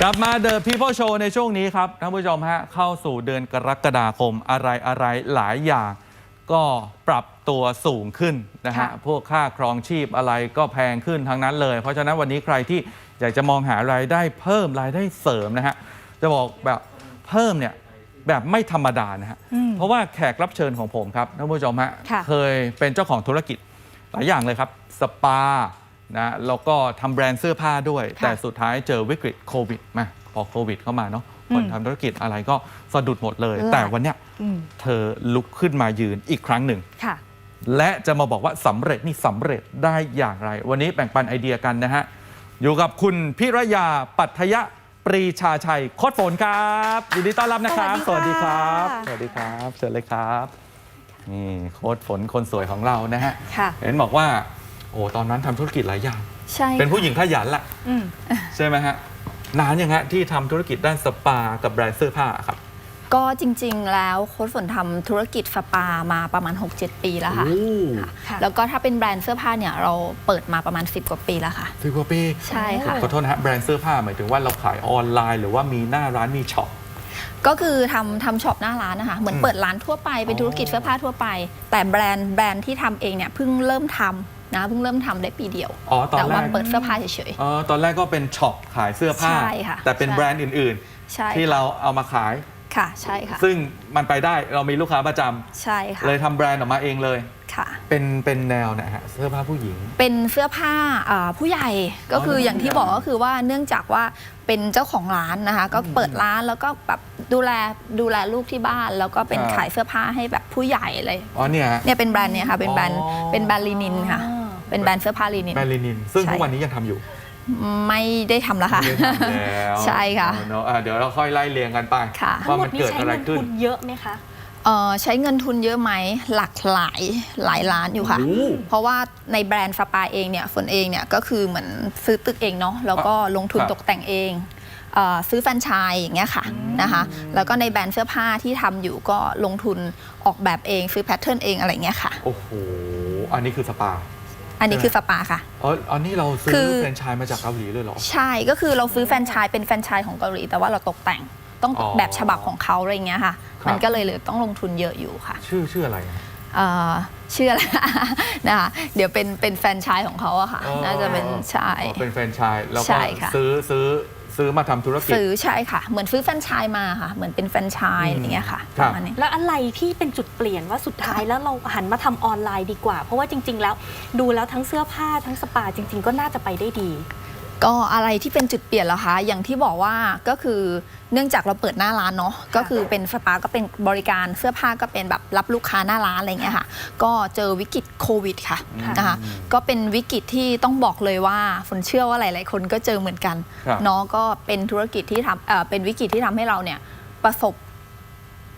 กลับมา The People Show ในช่วงนี้ครับท่านผู้ชมฮะเข้าสู่เดือนกรกฎาคมอะไรอะไรหลายอย่าง ก็ปรับตัวสูงขึ้นนะฮะค่ะ พวกค่าครองชีพอะไรก็แพงขึ้นทั้งนั้นเลย เพราะฉะนั้นวันนี้ใครที่อยากจะมองหารายได้เพิ่มรายได้เสริมนะฮะจะบอกแบบเพิ่มเนี่ยแบบไม่ธรรมดานะฮะอืม เพราะว่าแขกรับเชิญของผมครับท่านผู้ชมฮะค่ะ เคยเป็นเจ้าของธุรกิจหลายอย่างเลยครับสปา นะแล้วก็ทำแบรนด์เสื้อผ้าด้วยค่ะแต่สุดท้ายเจอวิกฤตโควิดมาพอโควิดเข้ามาเนาะคนอืมทำธุรกิจอะไรก็สะดุดหมดเลยหลายแต่วันเนี้ยอืมเธอลุกขึ้นมายืนอีกครั้งหนึ่งค่ะและจะมาบอกว่าสำเร็จนี่สำเร็จได้อย่างไร วันนี้แบ่งปันไอเดียกันนะฮะ อยู่กับคุณพิรยาปัทยะปรีชาชัยโคตรฝนครับยินดีต้อนรับนะครับ สวัสดีค่ะสวัสดีครับเชิญเลยครับนี่โค้ดฝนคนสวยของเรานะฮะค่ะเห็นบอกว่า โอ้ตอนนั้นทำธุรกิจหลายอย่าง ใช่เป็นผู้หญิงขยันแหละอืม ใช่ไหมฮะนานยังฮะที่ทำธุรกิจด้านสปากับแบรนด์เสื้อผ้าครับก็จริงๆ แล้วโค้ชฝนทำธุรกิจสปามาประมาณ 6-7 ปีแล้วค่ะ โอ้ค่ะ แล้วก็ถ้าเป็นแบรนด์เสื้อผ้าเนี่ยเราเปิดมาประมาณ 10 กว่าปีแล้วค่ะสิบกว่าปีใช่ค่ะ ขอโทษนะฮะแบรนด์เสื้อผ้าหมายถึงว่าเราขายออนไลน์ หรือว่ามีหน้าร้านมีช็อป ก็คือทำทำช็อปหน้าร้านนะคะ เหมือนอืมเปิดร้านทั่วไปเป็นอ๋อธุรกิจเสื้อผ้าทั่วไป แต่แบรนด์แบรนด์ที่ทำเองเนี่ยเพิ่งเริ่มทำ นะเพิ่งเริ่มทำได้ปีเดียว อ๋อตอนแต่แรว่ากเปิดเสื้อผ้าเฉยเออตอนแรกก็เป็นช็อปขายเสื้อผ้า ใช่ค่ะแต่เป็นใช่ แบรนด์อื่นๆ ใช่ๆที่เราเอามาขาย ค่ะใช่ค่ะ ซึ่งมันไปได้เรามีลูกค้าประจำใช่ค่ะเลยทำแบรนด์ออกมาเองเลย ค่ะ เป็นเป็นแนวนะฮะเสื้อผ้าผู้หญิง เป็นเสื้อผ้าอ่าผู้ใหญ่ก็คือออย่างที่บอกก็คือว่าเนื่องจากว่าเป็นเจ้าของร้านนะคะก็เปิดร้านแล้วก็แบบดูแลดูแลลูกที่บ้าน แล้วก็เป็นครับ ขายเสื้อผ้าให้แบบผู้ใหญ่เลยอ๋อเนี่ยฮะ เนี่ยเป็นแบรนด์เนี่ยค่ะเป็นแบรนด์อ๋อ เป็นแบรนด์ลีนินค่ะอ่า เป็นแบรนด์เสื้อผ้าลีนิน แบรนด์ลินิน ซึ่งใช่ ทุกวันนี้ยังทำอยู่ไม่ได้ทำแล้วค่ะ ไม่ได้ทำแล้วใช่ค่ะเออเนอะอะเดี๋ยวเราค่อยไล่เรียงกันไปค่ะ ทั้งว่าหมมัดนนี้เกิดใช้อะไรเงินขึ้นทุนเยอะไหมคะ เอ่อใช้เงินทุนเยอะไหมหลักหลายหลายล้านอยู่ค่ะ โอ้เพราะว่าในแบรนด์สปาเองเนี่ยฝนเองเนี่ยก็คือเหมือนซื้อตึกเองเนาะแล้วก็ลงทุนครับตกแต่งเองเอ่อซื้อแฟรนไชส์อย่างเงี้ยค่ะนะคะแล้วก็ในแบรนด์เสื้อผ้าที่ทำอยู่ก็ลงทุนออกแบบเองซื้อแพทเทิร์นเองอะไรเงี้ยค่ะ โอ้โห อันนี้คือสปา อันนี้คือสปาค่ะ อ๋ออันนี้เราซื้คืออแฟรนไชส์มาจากเกาหลีเลยเหรอ ใช่ก็คือเราซื้อแฟรนไชส์เป็นแฟรนไชส์ของเกาหลี แต่ว่าเราตกแต่งต้องอ๋อแบบฉบับของเขาอะไรเงี้ยค่ะ ครับ มันก็เลยเลยต้องลงทุนเยอะอยู่ค่ะชื่อชื่ออะไรนะ เอ่อชื่ออะไรนะคะเดี๋ยวเป็นเป็นแฟรนไชส์ของเขาอะค่ะ อ๋อ น่าจะเป็นใช่ อ๋อเป็นแฟรนไชส์แล้วใช่ก็ค่ะ ซื้อซื้อ ซื้อมาทำธุรกิจ ซื้อใช่ค่ะ เหมือนซื้อแฟรนไชส์มาค่ะ เหมือนเป็นแฟรนไชส์อย่างเงี้ยค่ะคปรับ ระมาณนี้ แล้วอะไรที่เป็นจุดเปลี่ยนว่าสุดท้ายแล้วเราหันมาทำออนไลน์ดีกว่า เพราะว่าจริง ๆ แล้ว ดูแล้วทั้งเสื้อผ้าทั้งสปาจริง ๆ ก็น่าจะไปได้ดี ก็อะไรที่เป็นจุดเปลี่ยนเหรอคะ อย่างที่บอกว่าก็คือเนื่องจากเราเปิดหน้าร้านเนาะก็คือเป็นสปาก็เป็นบริการเสื้อผ้าก็เป็นแบบรับลูกค้าหน้าร้านอะไรเงี้ยค่ะ ก็เจอวิกฤตโควิดค่ะค่ะนะคะก็เป็นวิกฤตที่ต้องบอกเลยว่าฝนเชื่อว่าหลาย ๆ คนก็เจอเหมือนกันครับ เนาะก็เป็นธุรกิจที่ทำเอ่อเป็นวิกฤตที่ทำให้เราเนี่ยประสบ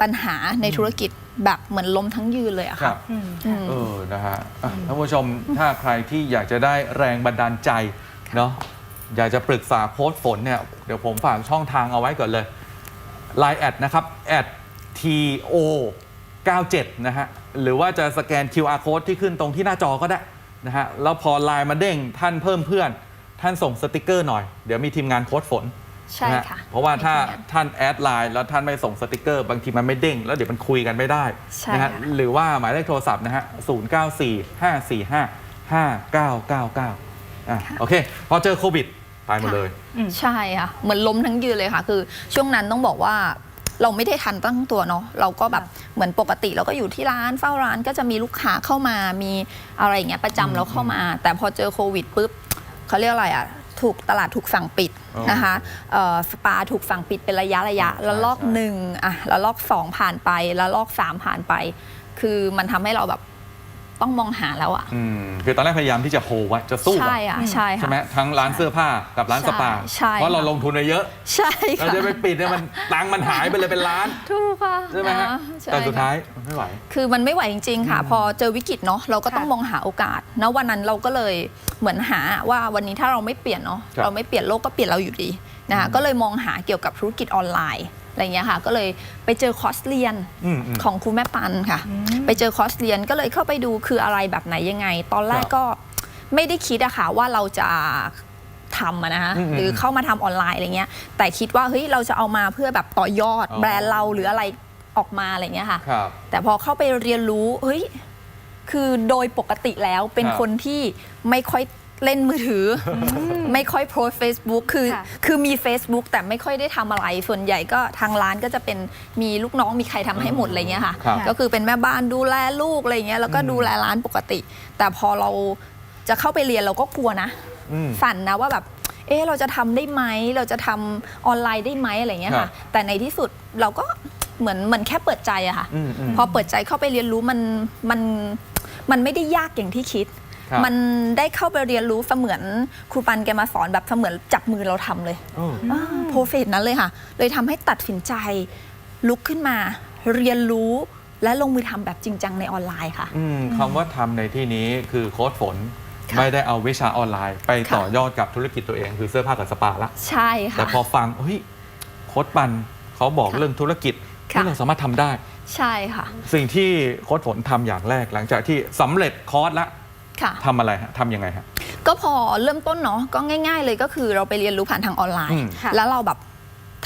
ปัญหาในธุรกิจแบบเหมือนล้มทั้งยืนเลยอะครัค่ะบอืม อืม เออ นะฮะอะท่านผู้ชม ถ้าใครที่อยากจะได้แรงบันดาลใจ เนาะ อยากจะปรึกษาโค้ดฝนเนี่ยเดี๋ยวผมฝากช่องทางเอาไว้ก่อนเลย Line แอดนะครับ to 97 นะฮะ หรือว่าจะสแกน QR code ที่ขึ้นตรงที่หน้าจอก็ได้นะฮะ แล้วพอไลน์มาเด้งท่านเพิ่มเพื่อน ท่านส่งสติกเกอร์หน่อย เดี๋ยวมีทีมงานโค้ดฝนใช่นะฮะค่ะ เพราะว่าถ้ามีทีมงานท่านแอดไลน์แล้วท่านไม่ส่งสติกเกอร์ บางทีมันไม่เด้ง แล้วเดี๋ยวมันคุยกันไม่ได้ใช่นะฮะค่ะหรือว่าหมายเลขโทรศัพท์นะฮะ 0 9 4 5 4 5 5 9 9 9อะโอเค พอเจอโควิด ไปหมดเลย ใช่ค่ะเหมือนล้มทั้งยืนเลยค่ะ คือช่วงนั้นต้องบอกว่าเราไม่ได้ทันตั้งตัวเนาะเราก็แบบเหมือนปกติเราก็อยู่ที่ร้านเฝ้าร้านก็จะมีลูกค้าเข้ามามีอะไรอย่างเงี้ยประจำเราเข้ามา แต่พอเจอโควิดปุ๊บเขาเรียกอะไรอะถูกตลาดถูกสั่งปิดอ๋อนะคะเอ่อสปาถูกสั่งปิดเป็นระยะระยะใช่แล้วลอกใช่หนึ่งอะแล้วลอกสองผ่านไปแล้วลอกสามผ่านไป คือมันทำให้เราแบบ ต้องมองหาแล้วอะอืมคือตอนแรกพยายามที่จะโฮไว้จะสู้ใช่อะอะใช่ใช่ค่ะไหมทั้งร้านเสื้อผ้ากับร้านสปา ใช่เพราะเราค่ะลงทุนไปเยอะ ใช่เราค่ะจะไปปิดเนี่ยมันตังค์มันหายไปเลยเป็นล้านถูกค่ะใช่ไหมฮะอ่าใช่แต่สุดค่ะ ท้ายมันไม่ไหว คือมันไม่ไหวจริง ๆ ค่ะ พอเจอวิกฤตเนาะเราก็ต้องค่ะ มองหาโอกาสณวันนั้นเราก็เลยเหมือนหาว่าวันนี้ถ้าเราไม่เปลี่ยนเนาะครับ เราไม่เปลี่ยนโลกก็เปลี่ยนเราอยู่ดีนะคะก็เลยมองหาเกี่ยวกับธุรกิจออนไลน์ อะไรเงี้ยค่ะ ก็เลยไปเจอคอร์สเรียนอืมอืม ของครูแม่ปันค่ะ ไปเจอคอร์สเรียนก็เลยเข้าไปดูคืออะไรแบบไหนยังไง ตอนแรกครับก็ไม่ได้คิดอะค่ะว่าเราจะทำอะนะคะอืมหรือเข้ามาทำออนไลน์อะไรเงี้ย แต่คิดว่าเฮ้ยเราจะเอามาเพื่อแบบต่อยอดอ๋อ แบรนด์เราหรืออะไรออกมาอะไรเงี้ยค่ะ ครับ แต่พอเข้าไปเรียนรู้ เฮ้ย คือโดยปกติแล้วเป็นครับคนที่ไม่ค่อย เล่นมือถืออไม่ค่อยโพสเฟซบุ๊กคือค่ะ คือมี Facebook แต่ไม่ค่อยได้ทำอะไร ส่วนใหญ่ก็ทางร้านก็จะเป็นมีลูกน้องมีใครทำให้หมดอะไรเงี้ยค่ะ ครับก็คือเป็นแม่บ้านดูแลลูกอะไรเงี้ยแล้วก็อืม ดูแลร้านปกติ แต่พอเราจะเข้าไปเรียนเราก็กลัวนะ อืมสั่นนะว่าแบบ เอ๊ะเราจะทำได้ไหม เราจะทำออนไลน์ได้ไหมอะไรเงี้ยครัค่ะ บ แต่ในที่สุดเราก็เหมือนเหมือนแค่เปิดใจอะค่ะ อืมอืม พอเปิดใจเข้าไปเรียนรู้มันมันมันไม่ได้ยากอย่างที่คิด ครับ มันได้เข้าไปเรียนรู้เสมือนครูปันแกมาสอนแบบเสมือนจับมือเราทำเลยเออโปรเฟสนั้นเลยค่ะ เลยทำให้ตัดสินใจลุกขึ้นมา เรียนรู้และลงมือทำแบบจริงจังในออนไลน์ค่ะ อืมคำว่าทำในที่นี้คือโค้ดฝน ค่ะไม่ได้เอาวิชาออนไลน์ ไปค่ะ ต่อยอดกับธุรกิจตัวเอง คือเสื้อผ้ากับสปาละ ใช่แต่ค่ะพอฟังเฮ้ยโค้ดปันเขาบอกค่ะเรื่องธุรกิจค่ะ ที่เราสามารถทำได้ ใช่ค่ะ สิ่งที่โค้ดฝนทำอย่างแรกหลังจากที่สำเร็จคอร์สละ ค่ะ ทำอะไรฮะทำยังไงฮะ ก็พอเริ่มต้นเนาะก็ง่าย ๆ เลยก็คือเราไปเรียนรู้ผ่านทางออนไลอืน์ มค่ะ แล้วเราแบบ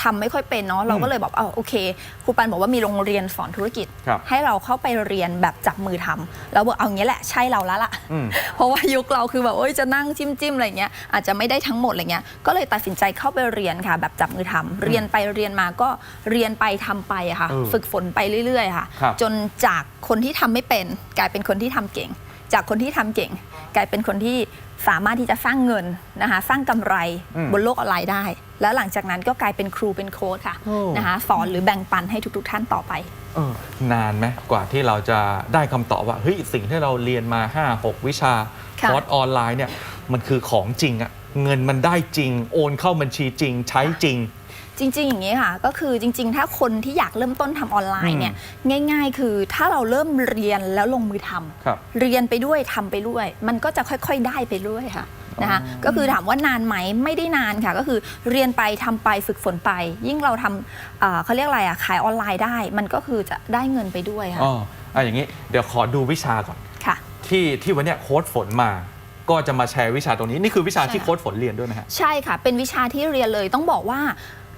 ทำไม่ค่อยเป็นเนาะเราก็เลยบอกเอาโอเคครูปันบอกว่ามีโรงเรียนสอนธุรกิจ ครับ ให้เราเข้าไปเรียนแบบจับมือทำแล้วบอกเอางี้แหละใช่เราแล้วล่ะ อืม เพราะว่ายุคเราคือแบบโอ้ยจะนั่งจิ้มจิ้มอะไรเงี้ยอาจจะไม่ได้ทั้งหมดอะไรเงี้ยก็เลยตัดสินใจเข้าไปเรียนค่ะ แบบจับมือทำเรียนไปเรียนมาก็เรียนไปทำไปอะค่ะ เออฝึกฝนไปเรื่อยๆค่ะ ครับจนจากคนที่ทำไม่เป็นกลายเป็นคนที่ทำเก่ง จากคนที่ทำเก่ง กลายเป็นคนที่สามารถที่จะสร้างเงินนะคะสร้างกำไรอืมบนโลกออนไลน์ได้ แล้วหลังจากนั้นก็กลายเป็นครูเป็นโค้ชค่ะโอ้นะคะสอนหรือแบ่งปันให้ทุก ๆ ท่านต่อไปเออนานไหมกว่าที่เราจะได้คำตอบว่าเฮ้ยสิ่งที่เราเรียนมา 5 6 วิชาค่ะคอร์สออนไลน์เนี่ยมันคือของจริงอะเงินมันได้จริง โอนเข้าบัญชีจริง ใช้จริง จริง ๆ อย่างนี้ค่ะ ก็คือจริง ๆ ถ้าคนที่อยากเริ่มต้นทำออนไลน์เนี่ยง่าย ๆ คือถ้าเราเริ่มเรียนแล้วลงมือทำครับ เรียนไปด้วยทำไปด้วย มันก็จะค่อยๆได้ไปเรื่อยค่ะนะคะก็คือถามว่านานไหมไม่ได้นานค่ะ ก็คือเรียนไปทำไปฝึกฝนไป ยิ่งเราทำเอ่อเขาเรียกอะไรอะขายออนไลน์ได้ มันก็คือจะได้เงินไปด้วยค่ะอ๋ออะอย่างนี้เดี๋ยวขอดูวิชาก่อน ค่ะ ที่ที่วันเนี้ยโค้ดฝนมา ก็จะมาแชร์วิชาตรงนี้ นี่คือวิชาใช่ที่ค่ะ โค้ดฝนเรียนด้วยไหมฮะ ใช่ค่ะ เป็นวิชาที่เรียนเลยต้องบอกว่า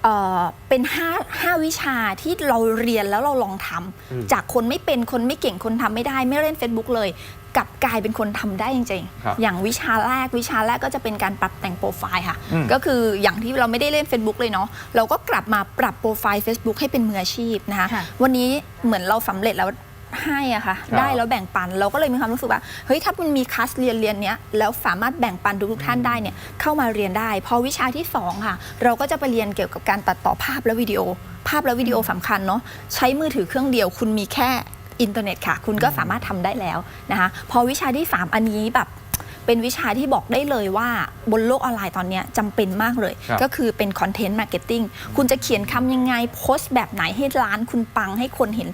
เอ่อเป็น5 5วิชาที่เราเรียนแล้วเราลองทำอืมจากคนไม่เป็นคนไม่เก่งคนทำไม่ได้ ไม่เล่น Facebook เลยกลับกลายเป็นคนทำได้จริงครับๆอย่างวิชาแรกวิชาแรกก็จะเป็นการปรับแต่งโปรไฟล์ค่ะ อืม ก็คืออย่างที่เราไม่ได้เล่น Facebook เลยเนาะเราก็กลับมาปรับโปรไฟล์ Facebook ให้เป็นมืออาชีพนะคะ ค่ะ วันนี้เหมือนเราสำเร็จแล้ว ให้อะค่ะ ครับ ได้แล้วแบ่งปันเราก็เลยมีความรู้สึกว่าเฮ้ยถ้ามันมีคลาสเรียนเรียนเนี้ยแล้วสามารถแบ่งปันทุกๆท่านได้เนี่ยเข้ามาเรียนได้ พอวิชาที่สองค่ะ เราก็จะไปเรียนเกี่ยวกับการตัดต่อภาพและวิดีโอ ภาพและวิดีโอสำคัญเนาะใช้มือถือเครื่องเดียว คุณมีแค่อินเทอร์เน็ตค่ะ คุณก็สามารถทำได้แล้วนะคะพอวิชาที่สามอันนี้แบบ เป็นวิชาที่บอกได้เลยว่าบนโลกออนไลน์ตอนเนี้ยจำเป็นมากเลย ครับ ก็คือเป็นคอนเทนต์มาร์เก็ตติ้งคุณจะเขียนคำยังไงโพสต์แบบไหนให้ร้านคุณปังให้คนเห็น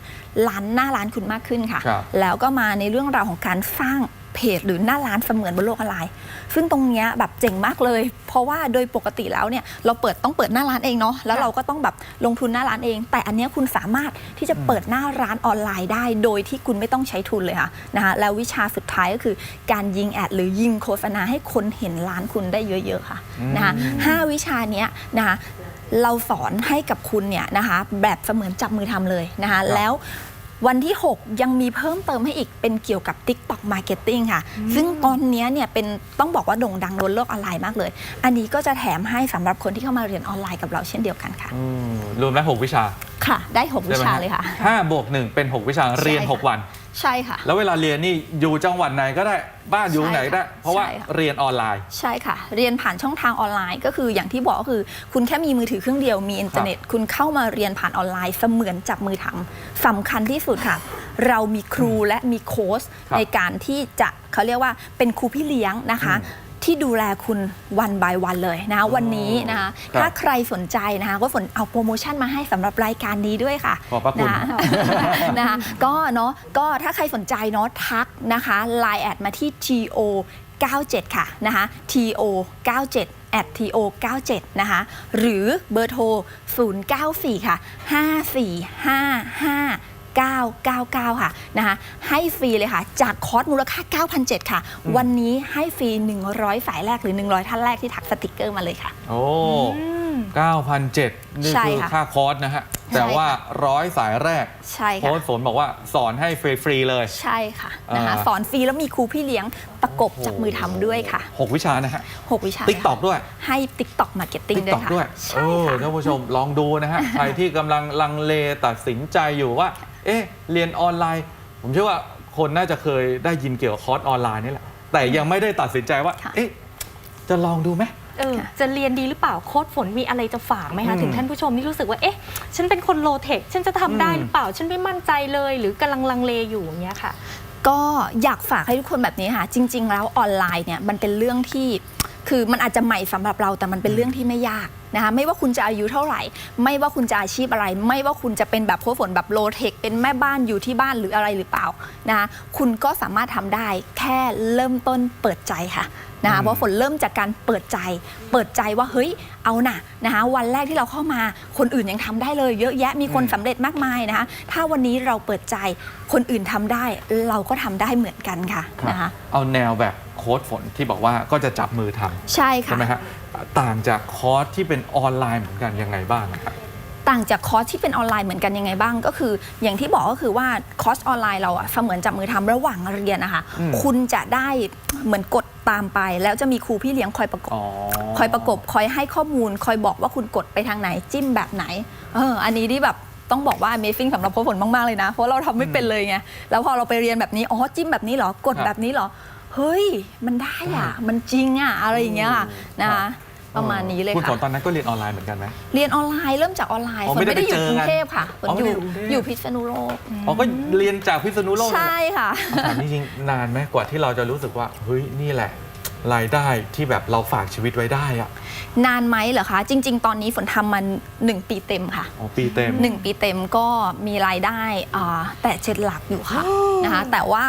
ร้านหน้าร้านคุณมากขึ้นค่ะ ครับ แล้วก็มาในเรื่องราวของการสร้าง เพจหรือหน้าร้านเสมือนบนโลกออนไลน์ ซึ่งตรงเนี้ยแบบเจ๋งมากเลย เพราะว่าโดยปกติแล้วเนี่ยเราเปิดต้องเปิดหน้าร้านเองเนาะแล้วเราก็ต้องแบบลงทุนหน้าร้านเอง แต่อันเนี้ยคุณสามารถที่จะเปิดหน้าร้านออนไลน์ได้ โดยที่คุณไม่ต้องใช้ทุนเลยค่ะนะคะแล้ววิชาสุดท้ายก็คือการยิงแอดหรือยิงโฆษณาให้คนเห็นร้านคุณได้เยอะ ๆ ค่ะนะคะห้าวิชาเนี้ยนะคะเราสอนให้กับคุณเนี่ยนะคะแบบเสมือนจับมือทำเลยนะคะแล้ว วันที่ 6 ยังมีเพิ่มเติมให้อีกเป็นเกี่ยวกับ TikTok Marketing ค่ะ ซึ่งตอนเนี้ยเนี่ยเป็นต้องบอกว่าโด่งดังบนโลกออนไลน์มากเลย อันนี้ก็จะแถมให้สำหรับคนที่เข้ามาเรียนออนไลน์กับเราเช่นเดียวกันค่ะ อืมรวมแล้วหกวิชาค่ะ ได้ 6 วิใช่ไหมชาฮะเลยค่ะห้าบวกหนึ่งเป็นหกวิชาเรียน ใช่ค่ะหกวัน ใช่ค่ะ แล้วเวลาเรียนนี่อยู่จังหวัดไหนก็ได้บ้านอยู่ไหนก็ได้ ใช่ค่ะเพราะว่าใช่ค่ะ เรียนออนไลน์ ใช่ค่ะ เรียนผ่านช่องทางออนไลน์ก็คืออย่างที่บอกก็คือ คุณแค่มีมือถือเครื่องเดียวมีอินเทอร์เน็ต คุณเข้ามาเรียนผ่านออนไลน์เสมือนจับมือทำสำคัญที่สุดค่ะ เรามีครูและมีโค้ชครับในการที่จะเขาเรียกว่าเป็นครูพี่เลี้ยงนะคะ ที่ดูแลคุณวันบายวันเลยนะคะวันนี้นะคะครับถ้าใครสนใจนะคะก็ฝนเอาโปรโมชั่นมาให้สำหรับรายการนี้ด้วยค่ะขอบพระคุณนะนะคะก็เนาะก็ถ้าใครสนใจเนาะทักนะคะ Line แอดมาที่ TO 97 ค่ะนะคะ TO 97 at TO 97นะคะ หรือเบอร์โทร 094 ค่ะ 5455 999 ค่ะนะคะให้ฟรีเลยค่ะ จากคอร์สมูลค่า 9,700 ค่ะ วันนี้ให้ฟรี 100สายแรกหรือ 100 ท่านแรกที่ทักสติกเกอร์มาเลยค่ะ โอ้อืม9,007 นี่ใช่คือค่ะค่าคอร์สนะฮะ แต่ว่าร้อยสายแรกใช่โค้ค่ะชฝนบอกว่าสอนให้ฟรีๆเลย ใช่ค่ะนะคะอ่า สอนฟรีแล้วมีครูพี่เลี้ยงประกบจับมือทำด้วยค่ะ6วิชานะฮะ 6 วิชา ติ๊กตอกด้วย ให้ TikTok Marketing ติ๊กด้วตอยกค่ะ ด้วยใช่เออค่ะ ท่านผู้ชมลองดูนะฮะ ใครที่กำลังลังเลตัดสินใจอยู่ว่า เอ๊ะ เรียนออนไลน์ ผมเชื่อว่าคนน่าจะเคยได้ยินเกี่ยวกับคอร์สออนไลน์นี่แหละ แต่ยังไม่ได้ตัดสินใจว่า ค่ะ เอ๊ะ จะลองดูไหม เออจะเรียนดีหรือเปล่าโค้ดฝนมีอะไรจะฝากไหมอืคะมถึงท่านผู้ชมที่รู้สึกว่าเอ๊ะฉันเป็นคนโลเทคฉันจะทำได้อืมหรือเปล่า ฉันไม่มั่นใจเลย หรือกำลังลังเลอยู่อย่างเงี้ยค่ะ ก็อยากฝากให้ทุกคนแบบนี้ค่ะ จริง ๆ แล้วออนไลน์เนี่ยมันเป็นเรื่องที่คือมันอาจจะใหม่สำหรับเราแต่มันเป็นเรื่องที่ไม่ยากนะคะไม่ว่าคุณจะอายุเท่าไหร่ ไม่ว่าคุณจะอาชีพอะไร ไม่ว่าคุณจะเป็นแบบโค้ชฝนแบบโลเทคเป็นแม่บ้านอยู่ที่บ้านหรืออะไรหรือเปล่านะคะคุณก็สามารถทำได้แค่เริ่มต้นเปิดใจค่ะ นะคะอืมเพราะฝนเริ่มจากการเปิดใจ เปิดใจว่าเฮ้ยเอาน่ะนะคะวันแรกที่เราเข้ามาคนอื่นยังทำได้เลย เยอะแยะมีคนอืมสำเร็จมากมายนะคะถ้าวันนี้เราเปิดใจคนอื่นทำได้ เราก็ทำได้เหมือนกันค่ะครับนะคะเอาแนวแบบโค้ดฝนที่บอกว่าก็จะจับมือทำใช่ใช่ค่ะไหมฮะต่างจากคอร์สที่เป็นออนไลน์เหมือนกันยังไงบ้างนะครับ ต่างจากคอร์สที่เป็นออนไลน์เหมือนกันยังไงบ้าง ก็คือ อย่างที่บอกก็คือว่าคอร์สออนไลน์เราอะเสมือนจับมือทำระหว่างเรียนนะคะอืมคุณจะได้เหมือนกดตามไป แล้วจะมีครูพี่เลี้ยงคอยประกบอ๋อคอยประกบคอยให้ข้อมูล คอยบอกว่าคุณกดไปทางไหนจิ้มแบบไหนเอออันนี้ที่แบบต้องบอกว่า Amazing สำหรับพวกฝนมาก ๆ เลยนะ เพราะเราทำไม่เป็นเลยไง แล้วพอเราไปเรียนแบบนี้ อ๋อ จิ้มแบบนี้เหรอ กดครับแบบนี้เหรอ เฮ้ย มันได้อะ มันจริงอะ อะไรอย่างเงี้ยค่ะนะคะ ประมาณนี้เลยคุณฝค่ะนตอนนั้นก็เรียนออนไลน์เหมือนกันไหม เรียนออนไลน์เริ่มจากออนไลน์อ๋อฝนไม่ได้อยู่ไม่ได้ไปเจอกรุกังนเทพค่ะฝนอ๋ออไม่ยู่ได้อยู่กรุงเทพ อยู่พิษณุโลกอ๋อก็เรียนจากพิษณุโลกเลยใช่ค่ะ ถามจริงๆนานไหมกว่าที่เราจะรู้สึกว่าเฮ้ยนี่แหละ รายได้ที่แบบเราฝากชีวิตไว้ได้อะนานไหมเหรอคะ จริง ๆ ตอนนี้ฝนทำมัน 1 ปีเต็มค่ะ อ๋อปีเต็ม 1 ปีเต็มก็มีรายได้อ่าแต่เจ็ดหลักอยู่ค่ะนะคะแต่ว่า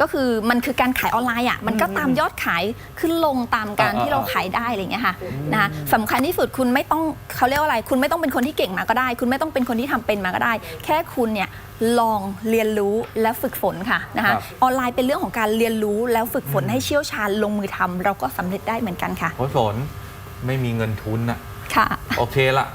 ก็คือมันคือการขายออนไลน์อะมันก็ตามยอดขายขึ้นลงตามการอ่าที่เราอ่าขายได้อะไรอย่างเงี้ยค่ะนะคะสำคัญที่สุดคุณไม่ต้องเขาเรียกว่าอะไร คุณไม่ต้องเป็นคนที่เก่งมาก็ได้ คุณไม่ต้องเป็นคนที่ทำเป็นมาก็ได้ แค่คุณเนี่ยลองเรียนรู้และฝึกฝนค่ะนะคะครับออนไลน์เป็นเรื่องของการเรียนรู้แล้วฝึกฝนให้เชี่ยวชาญลงมือทำเราก็สำเร็จได้เหมือนกันค่ะโค้ชฝนไม่มีเงินทุนอะค่ะโอเคละ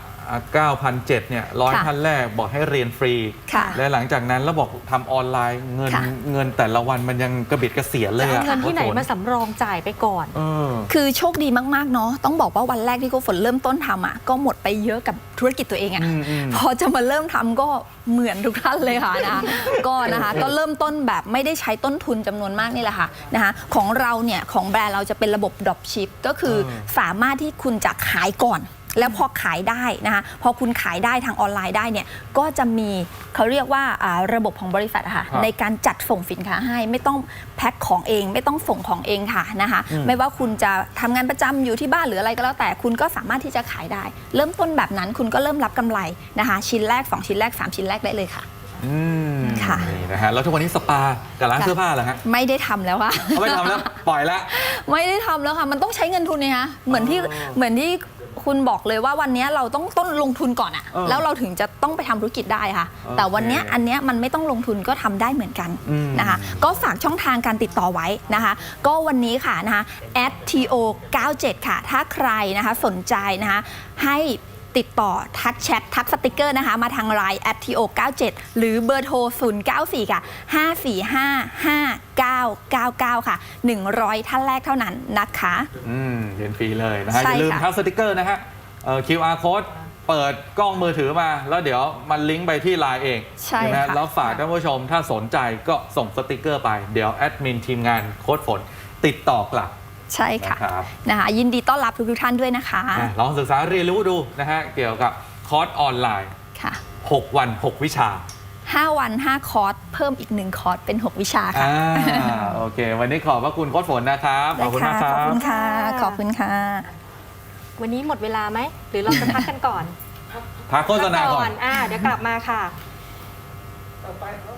9,007เนี่ยร้อยค่ะท่านแรกบอกให้เรียนฟรี ค่ะและหลังจากนั้นแล้วบอกทำออนไลน์เงินค่ะ เงินแต่ละวันมันยังกระบิดกระเสียเลยจะอะเอาเงินที่ไหนโค้ชฝมาสำรองจ่ายไปก่อน เออ คือโชคดีมาก ๆ เนาะต้องบอกว่าวันแรกที่โกฝนเริ่มต้นทำอะก็หมดไปเยอะกับธุรกิจตัวเองอะอืมอืม พอจะมาเริ่มทำก็เหมือนทุกท่านเลยค่ะนะก็นะคะก็เริ่มต้นแบบไม่ได้ใช้ต้นทุนจำนวนมากนี่แหละค่ะนะคะของเราเนี่ยของแบรนด์เราจะเป็นระบบ drop ship ก็คือเออสามารถที่คุณจะขายก่อน แล้วพอขายได้นะคะพอคุณขายได้ทางออนไลน์ได้เนี่ยก็จะมีเขาเรียกว่าอ่าระบบของบริษัทอะค่ะครับในการจัดส่งสินค้าให้ไม่ต้องแพ็คของเอง ไม่ต้องส่งของเองค่ะนะคะอืม ไม่ว่าคุณจะทำงานประจำอยู่ที่บ้านหรืออะไรก็แล้วแต่คุณก็สามารถที่จะขายได้ เริ่มต้นแบบนั้นคุณก็เริ่มรับกำไรนะคะชิ้นแรก2ชิ้นแรก3ชิ้นแรกได้เลยค่ะ อืมค่ะ นี่นะฮะแล้วทุกวันนี้สปากับร้านค่ะเสื้อผ้าเหรอฮะไม่ได้ทำแล้วค่ะเอาไม่ทำแล้วปล่อยแล้วไม่ได้ทำแล้วค่ะ มันต้องใช้เงินทุนเนี่ยคะเหมือนที่ อ๋อเหมือนที่ คุณบอกเลยว่าวันเนี้ยเราต้องต้นลงทุนก่อนอะเออแล้วเราถึงจะต้องไปทำธุรกิจได้ค่ะโอเคแต่วันเนี้ยอันเนี้ยมันไม่ต้องลงทุนก็ทำได้เหมือนกันอืม นะคะ ก็ฝากช่องทางการติดต่อไว้นะคะ ก็วันนี้ค่ะนะคะ @to 97ค่ะ ถ้าใครนะคะสนใจนะคะให้ ติดต่อทักแชททักสติกเกอร์นะคะ มาทางไลน์ @to 97 หรือเบอร์โทร 094 ค่ะ 545 5999 ค่ะ 100 ท่านแรกเท่านั้นนะคะ อืมเรียนฟรีเลยนะฮะใช่อย่าลืมค่ะทักสติกเกอร์นะฮะเอ่อ QR code เปิดกล้องมือถือมา แล้วเดี๋ยวมันลิงก์ไปที่ไลน์เองใช่ไหมฮะค่ะ แล้วฝากท่านผู้ชมถ้าสนใจก็ส่งสติกเกอร์ไป เดี๋ยวแอดมินทีมงานโค้ดฝนติดต่อกลับ ใช่ค่ะนะครับนะคะ ยินดีต้อนรับทุกๆท่านด้วยนะคะอะลองศึกษาเรียนรู้ดูนะฮะเกี่ยวกับคอร์สออนไลน์ ค่ะ6 วัน 6 วิชา5วัน 5 คอร์สเพิ่มอีก 1 คอร์สเป็น 6 วิชาค่ะอ่าโอเค วันนี้ขอบพระคุณโค้ดฝนนะครับ ขอบคุณมากคขรัอบคุบณค่ะ ขอบคุณค่ะ วันนี้หมดเวลาไหม หรือเราจะพักกันก่อนพักโฆษณาก่อน อ่า เดี๋ยวกลับมาค่ะ ต่อไปเขา